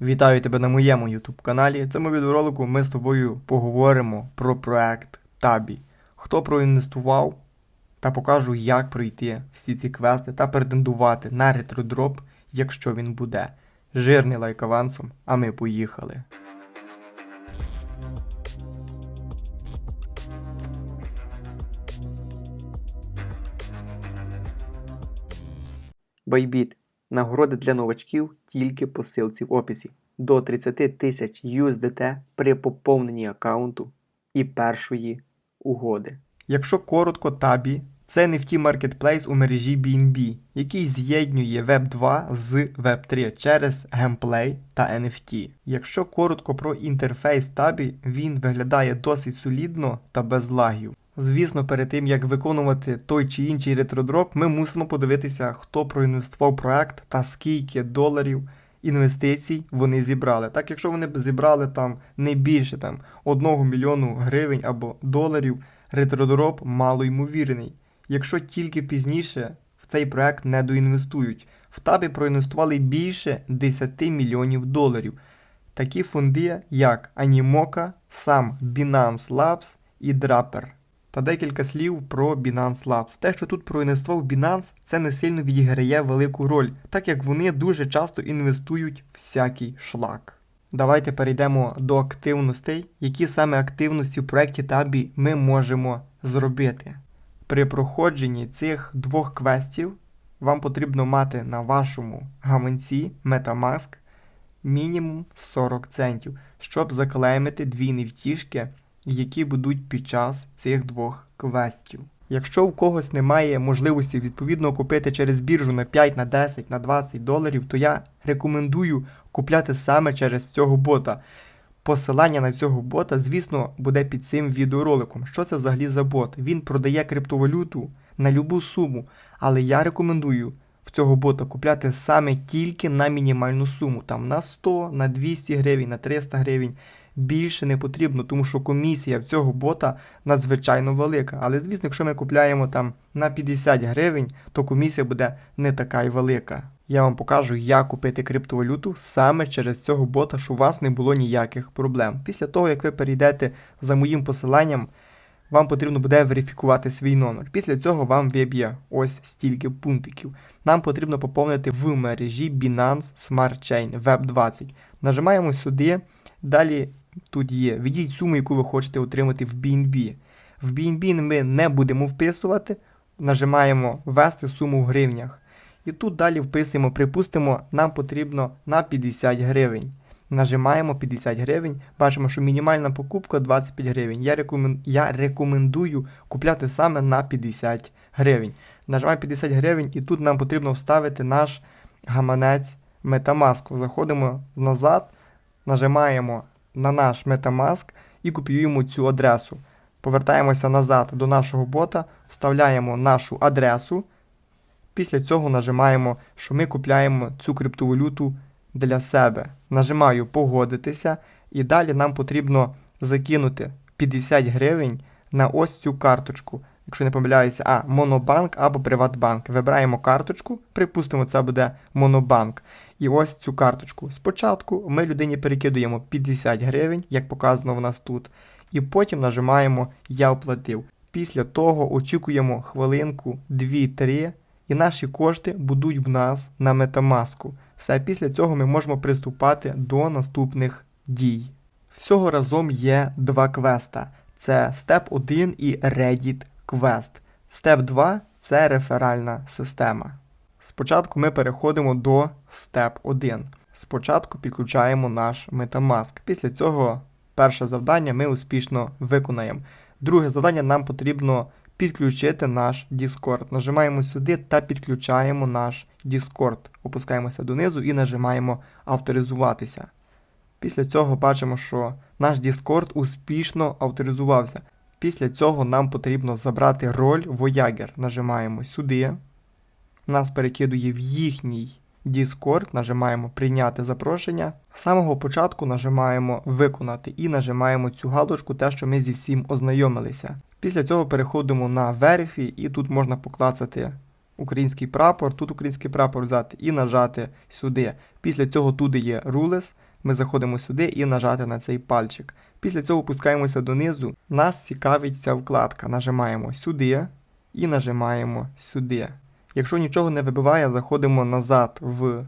Вітаю тебе на моєму YouTube каналі. Цьому відеоролику ми з тобою поговоримо про проект Табі. Хто проінвестував та покажу, як пройти всі ці квести та претендувати на ретродроп, якщо він буде. Жирний лайк авансом, а ми поїхали. Байбіт. Нагороди для новачків тільки по ссылці в описі. До 30 тисяч USDT при поповненні аккаунту і першої угоди. Якщо коротко, Табі це NFT Marketplace у мережі BNB, який з'єднує Web2 з Web3 через геймплей та NFT. Якщо коротко про інтерфейс Табі, він виглядає досить солідно та без лагів. Звісно, перед тим як виконувати той чи інший ретродроп, ми мусимо подивитися, хто проінвестував проект та скільки доларів інвестицій вони зібрали. Так, якщо вони б зібрали там не більше там 1 мільйону гривень або доларів, ретродроп мало ймовірний. Якщо тільки пізніше в цей проект не доінвестують. В табі проінвестували більше 10 мільйонів доларів. Такі фонди, як Animoca, сам Binance Labs і Draper. Та декілька слів про Binance Labs. Те, що тут проінвестував Binance, це не сильно відіграє велику роль, так як вони дуже часто інвестують всякий шлак. Давайте перейдемо до активностей, які саме активності в проєкті Табі ми можемо зробити. При проходженні цих двох квестів вам потрібно мати на вашому гаманці Metamask мінімум 40 центів, щоб заклеймити дві невтішки, які будуть під час цих двох квестів. Якщо в когось немає можливості відповідно купити через біржу на 5, на 10, на 20 доларів, то я рекомендую купляти саме через цього бота. Посилання на цього бота, звісно, буде під цим відеороликом. Що це взагалі за бот? Він продає криптовалюту на любу суму, але я рекомендую в цього бота купляти саме тільки на мінімальну суму, там на 100, на 200 гривень, на 300 гривень. Більше не потрібно, тому що комісія в цього бота надзвичайно велика. Але звісно, якщо ми купляємо там на 50 гривень, то комісія буде не така й велика. Я вам покажу, як купити криптовалюту саме через цього бота, щоб у вас не було ніяких проблем. Після того, як ви перейдете за моїм посиланням, вам потрібно буде верифікувати свій номер. Після цього вам виб'є ось стільки пунктиків. Нам потрібно поповнити в мережі Binance Smart Chain Web20. Нажимаємо сюди. Далі тут є. Введіть суму, яку ви хочете отримати в BNB. В BNB ми не будемо вписувати. Нажимаємо ввести суму в гривнях. І тут далі вписуємо, припустимо, нам потрібно на 50 гривень. Нажимаємо 50 гривень, бачимо, що мінімальна покупка 25 гривень. Я, рекомен... Я рекомендую купляти саме на 50 гривень. Нажимаємо 50 гривень, і тут нам потрібно вставити наш гаманець Metamask. Заходимо назад, нажимаємо на наш Metamask і копіюємо цю адресу. Повертаємося назад до нашого бота, вставляємо нашу адресу. Після цього нажимаємо, що ми купляємо цю криптовалюту для себе. Нажимаю погодитися, і далі нам потрібно закинути 50 гривень на ось цю карточку. Якщо не помиляюся, а Монобанк або Приватбанк. Вибираємо карточку, припустимо, це буде Монобанк. І ось цю карточку. Спочатку ми людині перекидуємо 50 гривень, як показано в нас тут, і потім нажимаємо Я оплатив. Після того очікуємо хвилинку, 2-3, і наші кошти будуть в нас на Метамаску. Все, після цього ми можемо приступати до наступних дій. Всього разом є два квеста: це Step 1 і Reddit Quest. Step 2 це реферальна система. Спочатку ми переходимо до Step 1. Спочатку підключаємо наш Metamask. Після цього перше завдання ми успішно виконаємо. Друге завдання нам потрібно підключити наш Discord. Нажимаємо сюди та підключаємо наш Discord. Опускаємося донизу і нажимаємо авторизуватися. Після цього бачимо, що наш Discord успішно авторизувався. Після цього нам потрібно забрати роль Voyager. Нажимаємо сюди. Нас перекидує в їхній Discord, нажимаємо Прийняти запрошення. З самого початку нажимаємо Виконати і нажимаємо цю галочку, те, що ми зі всім ознайомилися. Після цього переходимо на Verify і тут можна поклацати український прапор, тут український прапор взяти і нажати сюди. Після цього туди є рулес. Ми заходимо сюди і нажати на цей пальчик. Після цього опускаємося донизу. Нас цікавить ця вкладка. Нажимаємо сюди і нажимаємо сюди. Якщо нічого не вибиває, заходимо назад в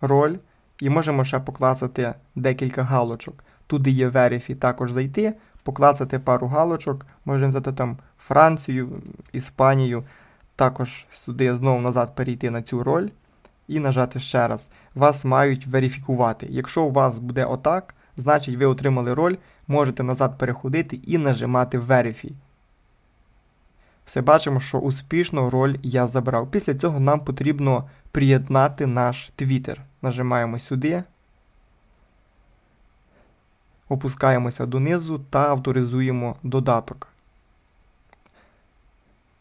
роль і можемо ще поклацати декілька галочок. Туди є Verify також зайти, поклацати пару галочок, можемо взяти там Францію, Іспанію, також сюди знову назад перейти на цю роль і нажати ще раз. Вас мають верифікувати. Якщо у вас буде отак, значить ви отримали роль, можете назад переходити і нажимати Verify. Все бачимо, що успішно роль я забрав. Після цього нам потрібно приєднати наш Twitter. Нажимаємо сюди, опускаємося донизу та авторизуємо додаток.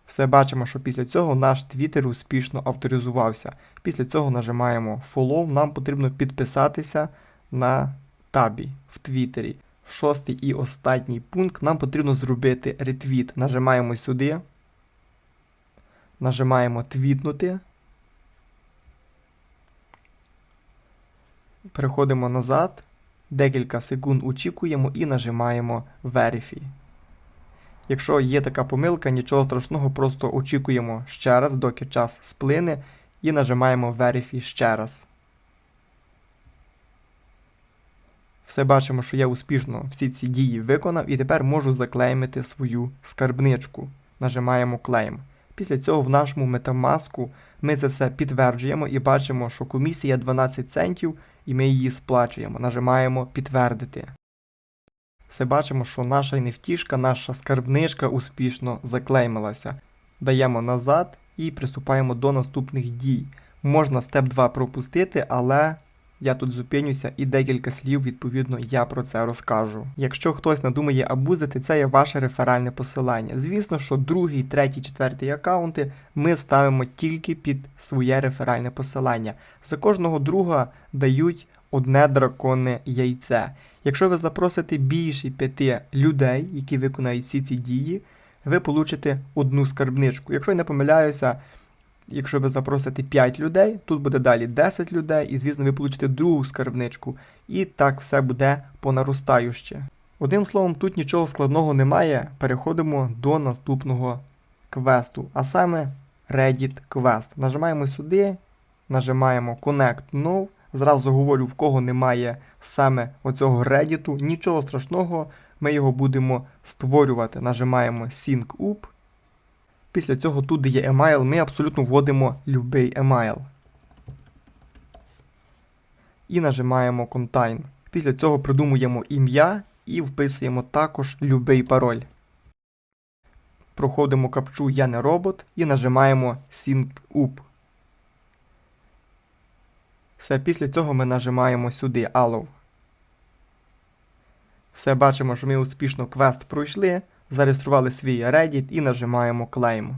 Все бачимо, що після цього наш Twitter успішно авторизувався. Після цього нажимаємо Follow. Нам потрібно підписатися на табі в Твіттері. Шостий і останній пункт нам потрібно зробити ретвіт. Нажимаємо сюди. Нажимаємо твітнути. Переходимо назад. Декілька секунд очікуємо і нажимаємо Verify. Якщо є така помилка, нічого страшного, просто очікуємо ще раз, доки час сплине, і нажимаємо Verify ще раз. Все бачимо, що я успішно всі ці дії виконав, і тепер можу заклеймити свою скарбничку. Нажимаємо Claim. Після цього в нашому Metamask ми це все підтверджуємо і бачимо, що комісія 12 центів, і ми її сплачуємо. Нажимаємо Підтвердити. Все бачимо, що наша нефтішка, наша скарбничка успішно заклеймилася. Даємо назад і приступаємо до наступних дій. Можна степ 2 пропустити, але я тут зупинюся і декілька слів, відповідно, я про це розкажу. Якщо хтось надумає абузити, це є ваше реферальне посилання. Звісно, що другий, третій, четвертий аккаунти ми ставимо тільки під своє реферальне посилання. За кожного друга дають одне драконне яйце. Якщо ви запросите більше п'яти людей, які виконають всі ці дії, ви получите одну скарбничку. Якщо я не помиляюся, якщо ви запросите 5 людей, тут буде далі 10 людей, і, звісно, ви получите другу скарбничку. І так все буде по наростающе. Одним словом, тут нічого складного немає. Переходимо до наступного квесту, а саме Reddit Quest. Нажимаємо сюди, нажимаємо Connect Now. Зразу говорю, в кого немає саме оцього Reddit, нічого страшного, ми його будемо створювати. Нажимаємо Sync Up. Після цього тут де є email, ми абсолютно вводимо любий email. І нажимаємо Contain. Після цього придумуємо ім'я і вписуємо також любий пароль. Проходимо капчу Я не робот і нажимаємо Sync Up. Все, після цього ми нажимаємо сюди Allow. Все бачимо, що ми успішно квест пройшли, зареєстрували свій Reddit і нажимаємо Claim.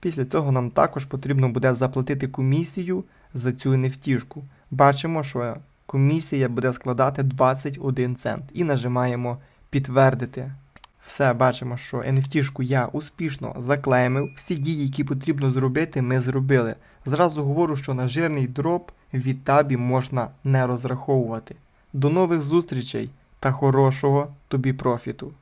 Після цього нам також потрібно буде заплатити комісію за цю нефтішку. Бачимо, що комісія буде складати 21 цент. І нажимаємо Підтвердити. Все, бачимо, що NFT-шку я успішно заклеймив. Всі дії, які потрібно зробити, ми зробили. Зразу говорю, що на жирний дроп від табі можна не розраховувати. До нових зустрічей та хорошого тобі профіту!